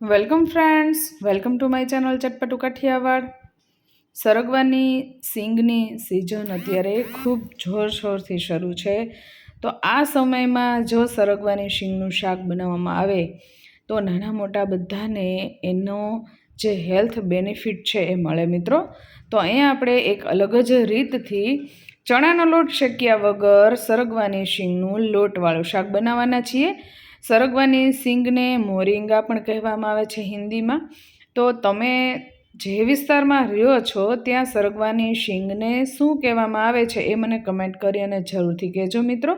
Welcome friends welcome to my channel ચટપટુ Kathiawad સરગવાની સિંગની season અત્યારે ખૂબ જોરશોરથી શરૂ છે. તો આ સમયમાં જો સરગવાની સિંગનું શાક બનાવવામાં આવે, તો નાના મોટા બધાને એનો જે હેલ્થ બેનિફિટ છે એ મળે, મિત્રો. તો અહીંયા આપણે એક અલગ જ રીતથી ચણાનો લોટ શેક્યા વગર સરગવાની સિંગનું લોટવાળું શાક બનાવવાના છીએ. સરગવાની સિંગને મોરિંગા પણ કહેવામાં આવે છે હિન્દીમાં. તો તમે જે વિસ્તારમાં રહ્યો છો, ત્યાં સરગવાની શીંગને શું કહેવામાં આવે છે એ મને કમેન્ટ કરી અને જરૂરથી કહેજો મિત્રો.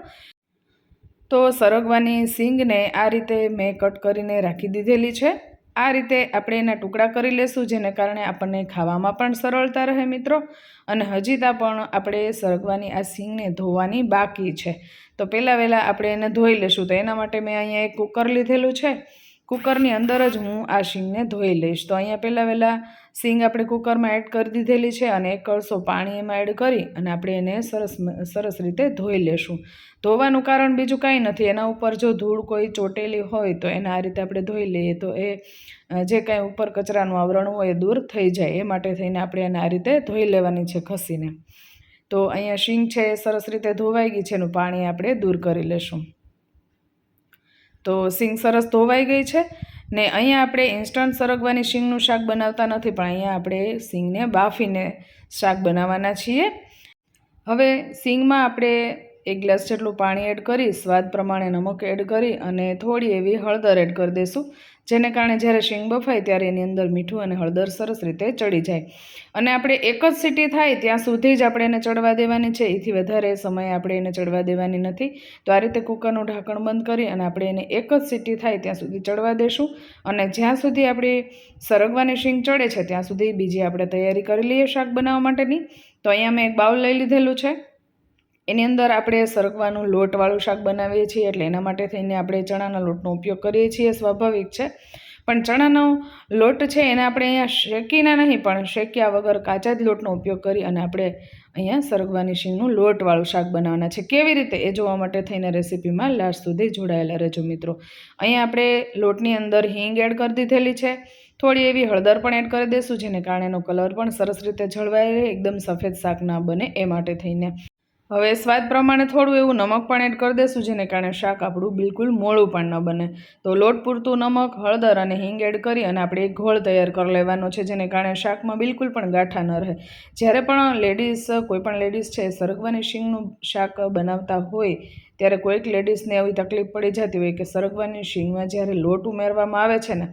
તો સરગવાની સિંગને આ રીતે મેં કટ કરીને રાખી દીધેલી છે. આ રીતે આપણે એના ટુકડા કરી લેશું, જેને કારણે આપણને ખાવામાં પણ સરળતા રહે મિત્રો. અને હજી ત્યાં પણ આપણે સરગવાની આ સિંગને ધોવાની બાકી છે. તો પહેલાં વહેલાં આપણે એને ધોઈ લઈશું. તો એના માટે મેં અહીંયા એક કુકર લીધેલું છે. કુકરની અંદર જ હું આ શીંગને ધોઈ લઈશ. તો અહીંયા પહેલાં વહેલાં સિંગ આપણે કુકરમાં એડ કરી દીધેલી છે અને એક કળસો પાણી એમાં એડ કરી અને આપણે એને સરસ સરસ રીતે ધોઈ લેશું. ધોવાનું કારણ બીજું કાંઈ નથી. એના ઉપર જો ધૂળ કોઈ ચોટેલી હોય તો એને આ રીતે આપણે ધોઈ લઈએ તો એ જે કાંઈ ઉપર કચરાનું આવરણ હોય એ દૂર થઈ જાય. એ માટે થઈને આપણે એને આ રીતે ધોઈ લેવાની છે ખસીને. તો અહીંયા શીંગ છે એ સરસ રીતે ધોવાઈ ગઈ છે એનું પાણી આપણે દૂર કરી લેશું. તો સિંગ સરસ ધોવાઈ ગઈ છે ને અહીંયા આપણે ઇન્સ્ટન્ટ સરગવાની શીંગનું શાક બનાવતા નથી, પણ અહીંયા આપણે સિંગને બાફીને શાક બનાવવાના છીએ. હવે સિંગમાં આપણે એક ગ્લાસ જેટલું પાણી એડ કરી, સ્વાદ પ્રમાણે નમક એડ કરી અને થોડી એવી હળદર એડ કરી દઈશું. જેને કારણે જ્યારે શીંગ બફાય ત્યારે એની અંદર મીઠું અને હળદર સરસ રીતે ચડી જાય. અને આપણે એક જ સીટી થાય ત્યાં સુધી જ આપણે એને ચડવા દેવાની છે. એથી વધારે સમય આપણે એને ચડવા દેવાની નથી. તો આ રીતે કુકરનું ઢાંકણ બંધ કરી અને આપણે એને એક જ સીટી થાય ત્યાં સુધી ચડવા દેશું. અને જ્યાં સુધી આપણી સરગવાની શીંગ ચડે છે, ત્યાં સુધી બીજી આપણે તૈયારી કરી લઈએ શાક બનાવવા માટેની. તો અહીંયા મેં એક બાઉલ લઈ લીધેલું છે. એની અંદર આપણે સરગવાનું લોટવાળું શાક બનાવીએ છીએ એટલે એના માટે થઈને આપણે ચણાના લોટનો ઉપયોગ કરીએ છીએ, સ્વાભાવિક છે. પણ ચણાનો લોટ છે એને આપણે અહીંયા શેકીના નહીં, પણ શેક્યા વગર કાચા જ લોટનો ઉપયોગ કરી અને આપણે અહીંયા સરગવાની શીંગનું લોટવાળું શાક બનાવવાના છે. કેવી રીતે? એ જોવા માટે થઈને રેસીપીમાં લાસ્ટ સુધી જોડાયેલા રહેજો મિત્રો. અહીંયા આપણે લોટની અંદર હિંગ એડ કરી દીધેલી છે. થોડી એવી હળદર પણ એડ કરી દઈશું જેને કારણે એનો કલર પણ સરસ રીતે જળવાઈ રહે, એકદમ સફેદ શાક ના બને એ માટે થઈને. હવે સ્વાદ પ્રમાણે થોડું એવું નમક પણ એડ કરી દઈશું જેને કારણે શાક આપણું બિલકુલ મોળું પણ ન બને. તો લોટ પૂરતું નમક, હળદર અને હિંગ એડ કરી અને આપણે એક ઘોળ તૈયાર કરી લેવાનો છે, જેને કારણે શાકમાં બિલકુલ પણ ગાંઠા ન રહે. જ્યારે પણ લેડીઝ, કોઈ પણ લેડીઝ છે, સરગવાની શીંગનું શાક બનાવતા હોય, ત્યારે કોઈક લેડીઝને એવી તકલીફ પડી જતી હોય કે સરગવાની શીંગમાં જ્યારે લોટ ઉમેરવામાં આવે છે ને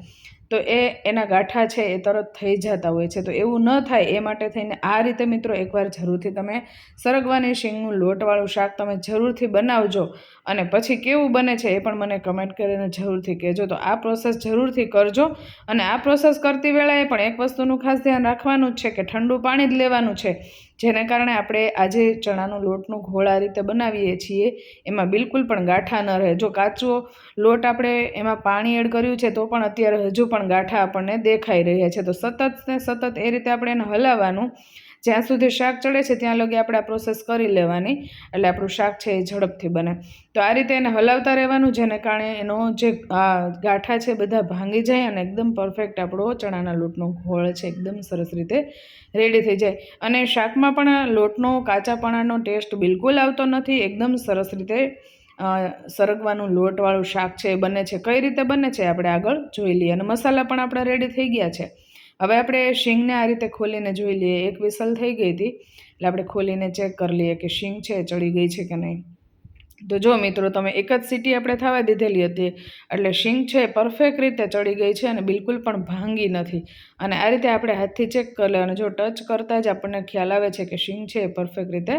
તો એ એના ગાંઠા છે એ તરત થઈ જતા હોય છે. તો એવું ન થાય એ માટે થઈને આ રીતે મિત્રો એકવાર જરૂરથી તમે સરગવાની શીંગનું લોટવાળું શાક તમે જરૂરથી બનાવજો. અને પછી કેવું બને છે એ પણ મને કમેન્ટ કરીને જરૂરથી કહેજો. તો આ પ્રોસેસ જરૂરથી કરજો. અને આ પ્રોસેસ કરતી વેળાએ પણ એક વસ્તુનું ખાસ ધ્યાન રાખવાનું જ છે કે ઠંડુ પાણી જ લેવાનું છે. જેને કારણે આપણે આજે ચણાનો લોટનું ઘોળ આ રીતે બનાવીએ છીએ, એમાં બિલકુલ પણ ગાંઠા ન રહે. જો કાચો લોટ આપણે એમાં પાણી એડ કર્યું છે, તો પણ અત્યારે હજુ પણ ગાંઠા આપણને દેખાઈ રહ્યા છે. તો સતત ને સતત એ રીતે આપણે એને હલાવવાનું જ્યાં સુધી શાક ચડે છે, ત્યાં લગી આપણે આ પ્રોસેસ કરી લેવાની. એટલે આપણું શાક છે એ ઝડપથી બને. તો આ રીતે એને હલાવતા રહેવાનું, જેને કારણે એનો જે ગાંઠા છે બધા ભાંગી જાય અને એકદમ પરફેક્ટ આપણો ચણાના લોટનો ઘોળ છે, એકદમ સરસ રીતે રેડી થઈ જાય. અને શાકમાં પણ લોટનો કાચાપણાનો ટેસ્ટ બિલકુલ આવતો નથી, એકદમ સરસ રીતે સરગવાનું લોટવાળું શાક છે એ બને છે. કઈ રીતે બને છે આપણે આગળ જોઈ લઈએ. અને મસાલા પણ આપણા રેડી થઈ ગયા છે. હવે આપણે શીંગને આ રીતે ખોલીને જોઈ લઈએ. એક વિસલ થઈ ગઈ હતી. એટલે આપણે ખોલીને ચેક કરી લઈએ કે શીંગ છે, ચડી ગઈ છે કે નહીં. તો જો મિત્રો, તમે એક જ સીટી આપણે થવા દીધેલી હતી, એટલે શીંગ છે પરફેક્ટ રીતે ચડી ગઈ છે અને બિલકુલ પણ ભાંગી નથી. અને આ રીતે આપણે હાથથી ચેક કરી અને જો ટચ કરતાં જ આપણને ખ્યાલ આવે છે કે શીંગ છે એ પરફેક્ટ રીતે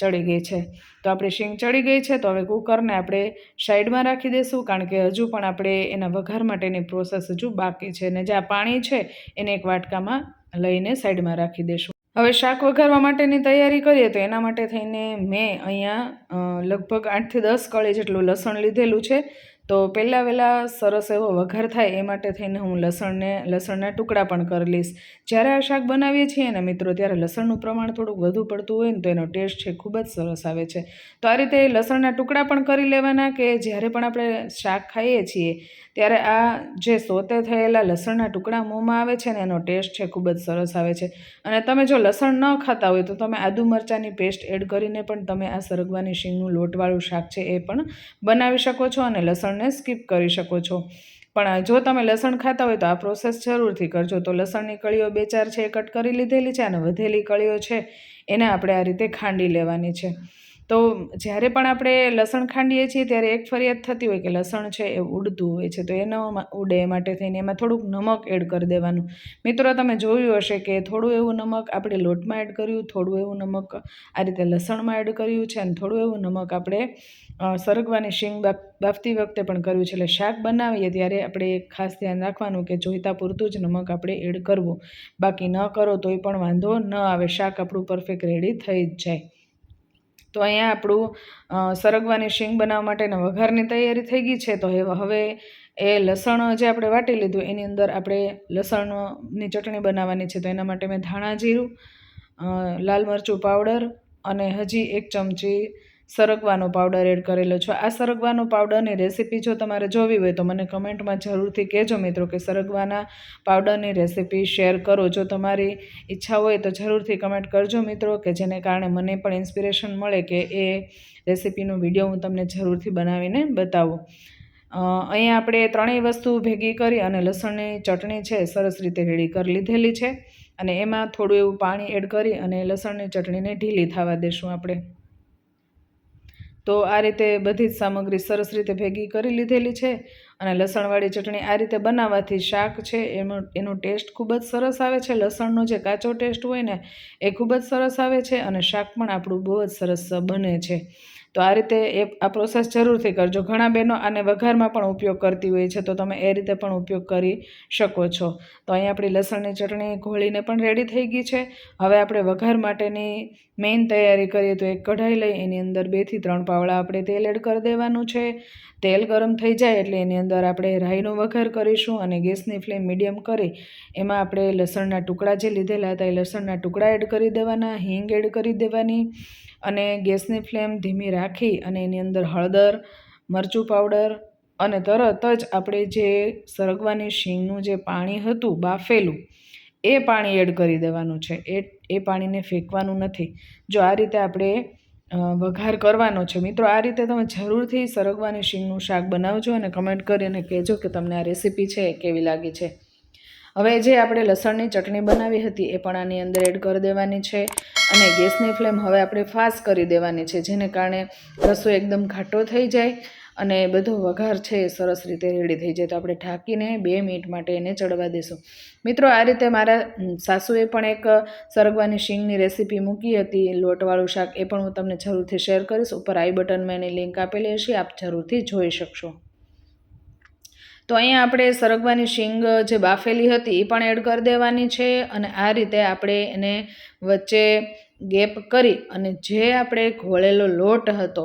ચડી ગઈ છે. તો આપણી શીંગ ચડી ગઈ છે, તો હવે કુકરને આપણે સાઈડમાં રાખી દઈશું, કારણ કે હજુ પણ આપણે એના વઘાર માટેની પ્રોસેસ હજુ બાકી છે. અને જે આ પાણી છે, એને એક વાટકામાં લઈને સાઈડમાં રાખી દઈશું. હવે શાક વઘારવા માટેની તૈયારી કરીએ તો એના માટે થઈને મેં અહીંયા લગભગ આઠથી દસ કળી જેટલું લસણ લીધેલું છે. તો પહેલાં વહેલાં સરસ એવો વઘાર થાય એ માટે થઈને હું લસણને, લસણના ટુકડા પણ કરી લઈશ. જ્યારે આ શાક બનાવીએ છીએ ને મિત્રો, ત્યારે લસણનું પ્રમાણ થોડુંક વધુ પડતું હોય ને તો એનો ટેસ્ટ છે ખૂબ જ સરસ આવે છે. તો આ રીતે લસણના ટુકડા પણ કરી લેવાના કે જ્યારે પણ આપણે શાક ખાઈએ છીએ, ત્યારે આ જે સોતે થયેલા લસણના ટુકડા મોંમાં આવે છે ને એનો ટેસ્ટ છે ખૂબ જ સરસ આવે છે. અને તમે જો લસણ ન ખાતા હોય તો તમે આદુ મરચાંની પેસ્ટ એડ કરીને પણ તમે આ સરગવાની શીંગનું લોટવાળું શાક છે એ પણ બનાવી શકો છો અને લસણને સ્કીપ કરી શકો છો. પણ જો તમે લસણ ખાતા હોય તો આ પ્રોસેસ જરૂરથી કરજો. તો લસણની કળીઓ બે ચાર છે એ કટ કરી લીધેલી છે અને વધેલી કળીઓ છે. એને આપણે આ રીતે ખાંડી લેવાની છે. તો જ્યારે પણ આપણે લસણ ખાંડીએ છીએ, ત્યારે એક ફરિયાદ થતી હોય કે લસણ છે એ ઉડતું હોય છે, તો એ ન ઉડે એ માટે થઈને એમાં થોડુંક નમક એડ કરી દેવાનું. મિત્રો, તમે જોયું હશે કે થોડું એવું નમક આપણે લોટમાં એડ કર્યું, થોડું એવું નમક આ રીતે લસણમાં એડ કર્યું છે, અને થોડું એવું નમક આપણે સરગવાની શીંગ બાફતી વખતે પણ કર્યું છે. એટલે શાક બનાવીએ ત્યારે આપણે ખાસ ધ્યાન રાખવાનું કે જોઈતા પૂરતું જ નમક આપણે એડ કરવું. બાકી ન કરો તોય પણ વાંધો ન આવે. શાક આપણું પરફેક્ટ રેડી થઈ જ જાય. તો અહીંયા આપણું સરગવાની શીંગ બનાવવા માટેના વઘારની તૈયારી થઈ ગઈ છે. તો હવે એ લસણ જે આપણે વાટી લીધું, એની અંદર આપણે લસણની ચટણી બનાવવાની છે. તો એના માટે મેં ધાણા જીરું લાલ મરચું પાવડર અને હજી એક ચમચી સરગવાનો પાવડર એડ કરેલો છે. આ સરગવાનો પાવડરની રેસીપી જો તમારે જોવી હોય તો મને કમેન્ટમાં જરૂરથી કહેજો મિત્રો કે સરગવાના પાવડરની રેસીપી શેર કરો. જો તમારી ઈચ્છા હોય તો જરૂરથી કમેન્ટ કરજો મિત્રો કે જેને કારણે મને પણ ઇન્સ્પિરેશન મળે કે એ રેસીપીનો વીડિયો હું તમને જરૂરથી બનાવીને બતાવું. અહીંયા આપણે ત્રણેય વસ્તુ ભેગી કરી અને લસણની ચટણી છે સરસ રીતે રેડી કરી લીધેલી છે. અને એમાં થોડું એવું પાણી એડ કરી અને લસણની ચટણીને ઢીલી થવા દેશું આપણે. તો આ રીતે બધી જ સામગ્રી સરસ રીતે ભેગી કરી લીધેલી છે અને લસણવાળી ચટણી આ રીતે બનાવવાથી શાક છે એનો એનો ટેસ્ટ ખૂબ જ સરસ આવે છે. લસણનો જે કાચો ટેસ્ટ હોય ને, એ ખૂબ જ સરસ આવે છે અને શાક પણ આપણું બહુ જ સરસ બને છે. તો આ રીતે એ આ પ્રોસેસ જરૂરથી કરજો. ઘણા બહેનો આને વઘારમાં પણ ઉપયોગ કરતી હોય છે, તો તમે એ રીતે પણ ઉપયોગ કરી શકો છો. તો અહીં આપણી લસણની ચટણી ઘોળીને પણ રેડી થઈ ગઈ છે. હવે આપણે વઘાર માટેની મેઇન તૈયારી કરીએ તો એક કઢાઈ લઈ, એની અંદર બેથી ત્રણ પાવડા આપણે તેલ એડ કરી દેવાનું છે. તેલ ગરમ થઈ જાય એટલે એની અંદર આપણે રાઈનો વઘાર કરીશું અને ગેસની ફ્લેમ મીડિયમ કરી, એમાં આપણે લસણના ટુકડા જે લીધેલા હતા એ લસણના ટુકડા એડ કરી દેવાના, હિંગ એડ કરી દેવાની અને ગેસની ફ્લેમ ધીમી રાખી અને એની અંદર હળદર, મરચું પાવડર અને તરત જ આપણે જે સરગવાની શીંગનું જે પાણી હતું બાફેલું, એ પાણી એડ કરી દેવાનું છે. એ એ પાણીને ફેંકવાનું નથી. જો આ રીતે આપણે વઘાર કરવાનો છે, મિત્રો, આ રીતે તમે જરૂરથી સરગવાની શીંગનું શાક બનાવજો અને કમેન્ટ કરીને કહેજો કે તમને આ રેસીપી છે કેવી લાગી છે. હવે જે આપણે લસણની ચટણી બનાવી હતી એ પણ આની અંદર એડ કરી દેવાની છે. અને ગેસની ફ્લેમ હવે આપણે ફાસ્ટ કરી દેવાની છે, જેને કારણે રસો એકદમ ઘાટો થઈ જાય અને બધો વઘાર છે એ સરસ રીતે રેડી થઈ જાય. તો આપણે ઢાંકીને બે મિનિટ માટે એને ચડવા દઈશું મિત્રો, આ રીતે મારા સાસુએ પણ એક સરગવાની શીંગની રેસીપી મૂકી હતી. લોટવાળું શાક એ પણ હું તમને જરૂરથી શેર કરીશ. ઉપર આઈ બટનમાં એની લિંક આપેલી હશે, આપ જરૂરથી જોઈ શકશો. તો અહીંયા આપણે સરગવાની શીંગ, જે બાફેલી હતી, એ પણ એડ કરી દેવાની છે અને આ રીતે આપણે એને વચ્ચે ગેપ કરી અને જે આપણે ઘોળેલો લોટ હતો,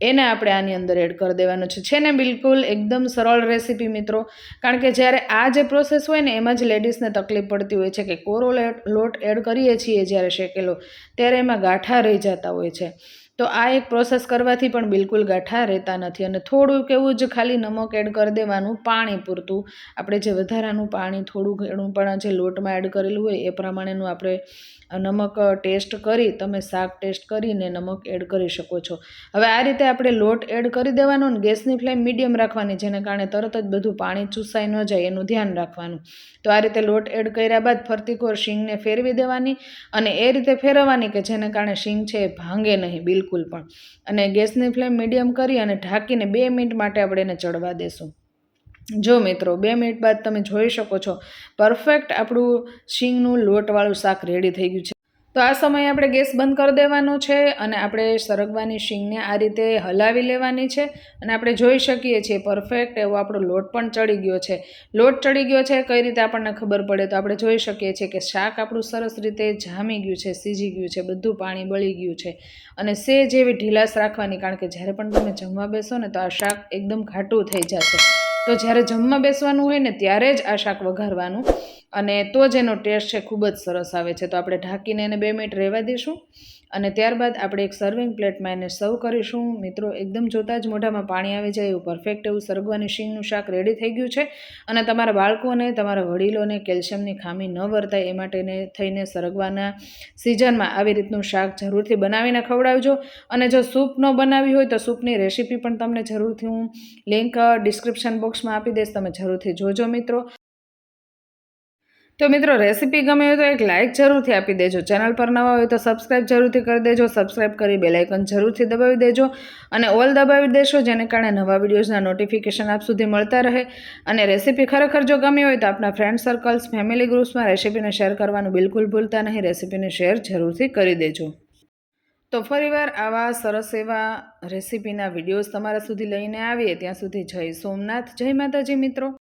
એને આપણે આની અંદર એડ કરી દેવાનો છે. છે ને બિલકુલ એકદમ સરળ રેસીપી મિત્રો, કારણ કે જ્યારે આ જે પ્રોસેસ હોય ને, એમાં જ લેડીઝને તકલીફ પડતી હોય છે કે કોરો લોટ એડ કરીએ છીએ જ્યારે શેકેલો, ત્યારે એમાં ગાંઠા રહી જતા હોય છે. તો આ એક પ્રોસેસ કરવાથી પણ બિલકુલ ગાંઠા રહેતા નથી અને થોડુંક એવું જ ખાલી નમક એડ કરી દેવાનું, પાણી પૂરતું. આપણે જે વધારાનું પાણી, થોડું ઘણું પણ જે લોટમાં એડ કરેલું હોય એ પ્રમાણેનું આપણે નમક ટેસ્ટ કરી, તમે શાક ટેસ્ટ કરીને નમક એડ કરી શકો છો. હવે આ રીતે આપણે લોટ એડ કરી દેવાનો અને ગેસની ફ્લેમ મીડિયમ રાખવાની, જેને કારણે તરત જ બધું પાણી ચૂસાઈ ન જાય, એનું ધ્યાન રાખવાનું. તો આ રીતે લોટ એડ કર્યા બાદ ફરતી કોર શીંગને ફેરવી દેવાની અને એ રીતે ફેરવવાની કે જેને કારણે શીંગ છે એ ભાંગે નહીં, બિલકુલ પણ. અને ગેસની ફ્લેમ મીડિયમ કરી અને ઢાંકીને બે મિનિટ માટે આપણે એને ચડવા દેશું. જો મિત્રો, બે મિનિટ બાદ તમે જોઈ શકો છો, પરફેક્ટ આપણું શીંગનું લોટવાળું શાક રેડી થઈ ગયું છે. તો આ સમયે આપણે ગેસ બંધ કરી દેવાનો છે અને આપણે સરગવાની શીંગને આ રીતે હલાવી લેવાની છે અને આપણે જોઈ શકીએ છીએ પરફેક્ટ એવો આપણો લોટ પણ ચડી ગયો છે. લોટ ચડી ગયો છે, કઈ રીતે આપણને ખબર પડે તો આપણે જોઈ શકીએ છીએ કે શાક આપણું સરસ રીતે જામી ગયું છે, સીજી ગયું છે, બધું પાણી બળી ગયું છે. અને સે જેવી ઢીલાસ રાખવાની, કારણ કે જ્યારે પણ તમે જમવા બેસો ને તો આ શાક એકદમ ઘાટું થઈ જશે. તો જ્યારે જમવા બેસવાનું હોય ને ત્યારે જ આ શાક વઘારવાનું. અને તો જ એનો ટેસ્ટ છે ખૂબ જ સરસ આવે છે. તો આપણે ઢાંકીને એને બે મિનિટ રહેવા દઈશું અને ત્યારબાદ આપણે એક સર્વિંગ પ્લેટમાં એને સર્વ કરીશું. મિત્રો, એકદમ જોતાં જ મોઢામાં પાણી આવી જાય એવું પરફેક્ટ એવું સરગવાની શીંગનું શાક રેડી થઈ ગયું છે. અને તમારા બાળકોને, તમારા વડીલોને કેલ્શિયમની ખામી ન વર્તાય એ માટેને થઈને સરગવાના સિઝનમાં આવી રીતનું શાક જરૂરથી બનાવીને ખવડાવજો. અને જો સૂપ ન બનાવી હોય તો સૂપની રેસીપી પણ તમને જરૂરથી હું લિંક ડિસ્ક્રિપ્શન બોક્સમાં આપી દઈશ. તમે જરૂરથી જોજો મિત્રો. તો મિત્રો રેસીપી ગમે હોય તો એક લાઇક જરૂરથી આપી દેજો. ચેનલ પર નવા હોય તો સબસ્ક્રાઇબ જરૂરથી કરી દેજો. સબસ્ક્રાઇબ કરી બેલાઇકન જરૂરથી દબાવી દેજો. અને ઓલ દબાવી દેશો, જેને કારણે નવા વિડીયોઝના નોટિફિકેશન આપ સુધી મળતા રહે. અને રેસીપી ખરેખર જો ગમી હોય તો આપણા ફ્રેન્ડ સર્કલ્સ ફેમિલી ગ્રુપ્સમાં રેસીપીને શેર કરવાનું બિલકુલ ભૂલતા નહીં. રેસીપીને શેર જરૂરથી કરી દેજો. તો ફરીવાર આવા સરસ એવા રેસીપીના વિડીયોઝ તમારા સુધી લઈને આવીએ. ત્યાં સુધી જય સોમનાથ. જય માતાજી મિત્રો.